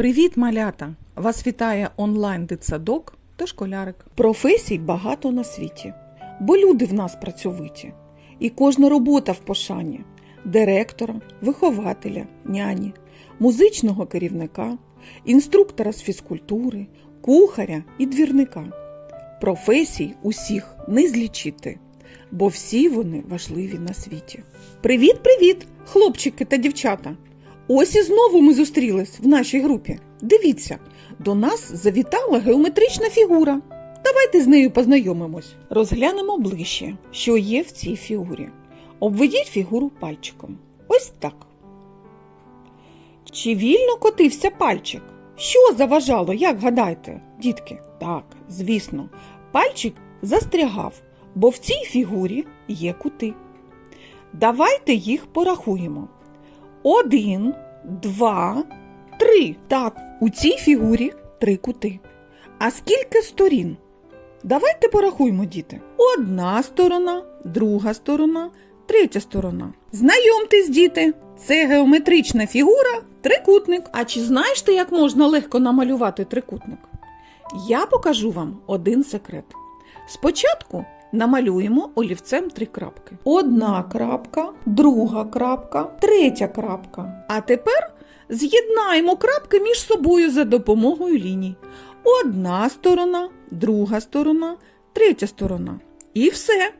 Привіт, малята! Вас вітає онлайн дитсадок та школярик. Професій багато на світі, бо люди в нас працьовиті. І кожна робота в пошані директора, вихователя, няні, музичного керівника, інструктора з фізкультури, кухаря і двірника. Професій усіх не злічити, бо всі вони важливі на світі. Привіт, привіт, хлопчики та дівчата! Ось і знову ми зустрілись в нашій групі. Дивіться, до нас завітала геометрична фігура. Давайте з нею познайомимось. Розглянемо ближче, що є в цій фігурі. Обведіть фігуру пальчиком. Ось так. Чи вільно котився пальчик? Що заважало, як гадаєте, дітки? Так, звісно, пальчик застрягав, бо в цій фігурі є кути. Давайте їх порахуємо. Один, два, три. Так, у цій фігурі три кути. А скільки сторін? Давайте порахуємо, діти. Одна сторона, друга сторона, третя сторона. Знайомтесь, діти, це геометрична фігура трикутник. А чи знаєш ти, як можна легко намалювати трикутник? Я покажу вам один секрет. Спочатку намалюємо олівцем три крапки. Одна крапка, друга крапка, третя крапка. А тепер з'єднаємо крапки між собою за допомогою ліній. Одна сторона, друга сторона, третя сторона. І все.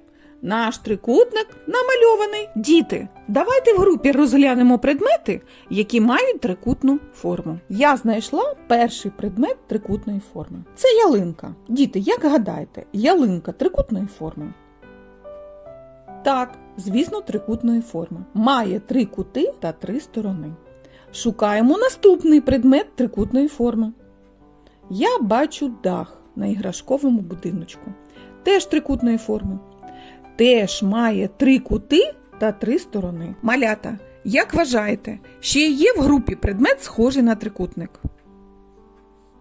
Наш трикутник намальований. Діти, давайте в групі розглянемо предмети, які мають трикутну форму. Я знайшла перший предмет трикутної форми. Це ялинка. Діти, як гадаєте, ялинка трикутної форми? Так, звісно, трикутної форми. Має три кути та три сторони. Шукаємо наступний предмет трикутної форми. Я бачу дах на іграшковому будиночку. Теж трикутної форми. Теж має три кути та три сторони. Малята, як вважаєте, ще є в групі предмет схожий на трикутник?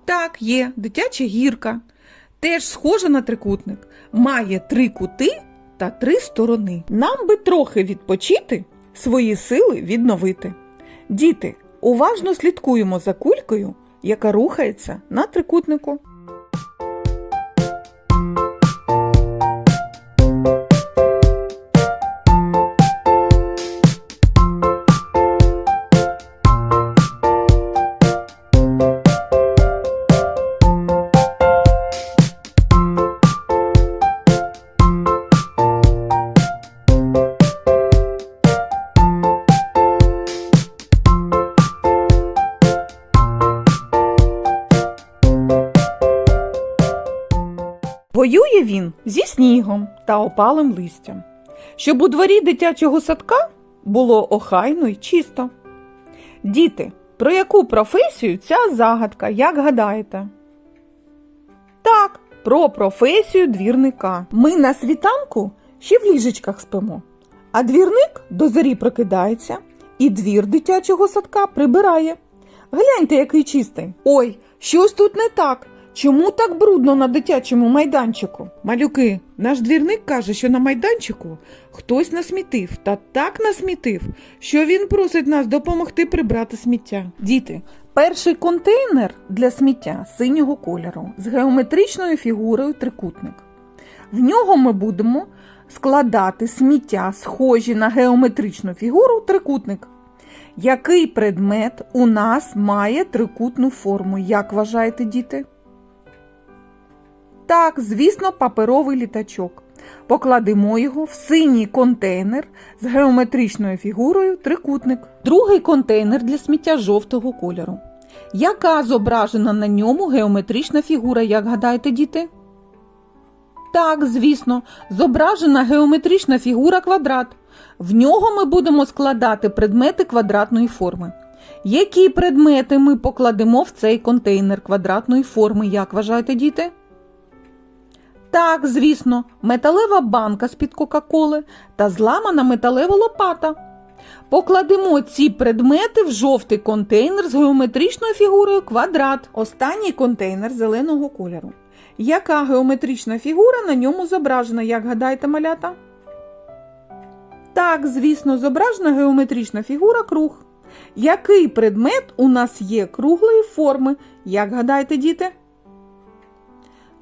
Так, є дитяча гірка. Теж схожа на трикутник. Має три кути та три сторони. Нам би трохи відпочити, свої сили відновити. Діти, уважно слідкуємо за кулькою, яка рухається на трикутнику. Воює він зі снігом та опалим листям, щоб у дворі дитячого садка було охайно й чисто. Діти, про яку професію ця загадка, як гадаєте? Так, про професію двірника. Ми на світанку ще в ліжечках спимо, а двірник до зорі прокидається і двір дитячого садка прибирає. Гляньте, який чистий. Ой, щось тут не так. Чому так брудно на дитячому майданчику? Малюки, наш двірник каже, що на майданчику хтось насмітив та так насмітив, що він просить нас допомогти прибрати сміття. Діти, перший контейнер для сміття синього кольору з геометричною фігурою трикутник. В нього ми будемо складати сміття, схожі на геометричну фігуру трикутник. Який предмет у нас має трикутну форму? Як вважаєте, діти? Так, звісно, паперовий літачок. Покладемо його в синій контейнер з геометричною фігурою трикутник. Другий контейнер для сміття жовтого кольору. Яка зображена на ньому геометрична фігура, як гадаєте, діти? Так, звісно, зображена геометрична фігура квадрат. В нього ми будемо складати предмети квадратної форми. Які предмети ми покладемо в цей контейнер квадратної форми, як вважаєте, діти? Так, звісно, металева банка з-під Кока-Коли та зламана металева лопата. Покладемо ці предмети в жовтий контейнер з геометричною фігурою квадрат. Останній контейнер зеленого кольору. Яка геометрична фігура на ньому зображена, як гадаєте, малята? Так, звісно, зображена геометрична фігура круг. Який предмет у нас є круглої форми? Як гадаєте, діти?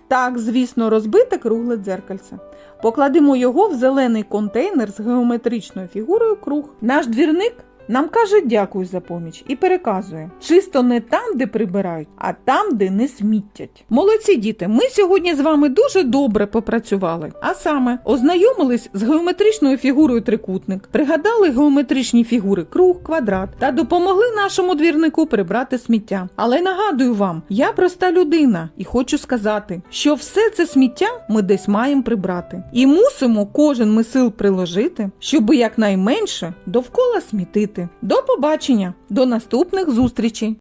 Так, звісно, розбите кругле дзеркальце. Покладемо його в зелений контейнер з геометричною фігурою круг. Наш двірник нам каже дякую за поміч і переказує: чисто не там, де прибирають, а там, де не сміттять. Молодці діти, ми сьогодні з вами дуже добре попрацювали. А саме ознайомились з геометричною фігурою трикутник, пригадали геометричні фігури круг, квадрат та допомогли нашому двірнику прибрати сміття. Але нагадую вам, я проста людина і хочу сказати, що все це сміття ми десь маємо прибрати. І мусимо кожен ми сил приложити, щоби якнайменше довкола смітити. До побачення, до наступних зустрічей!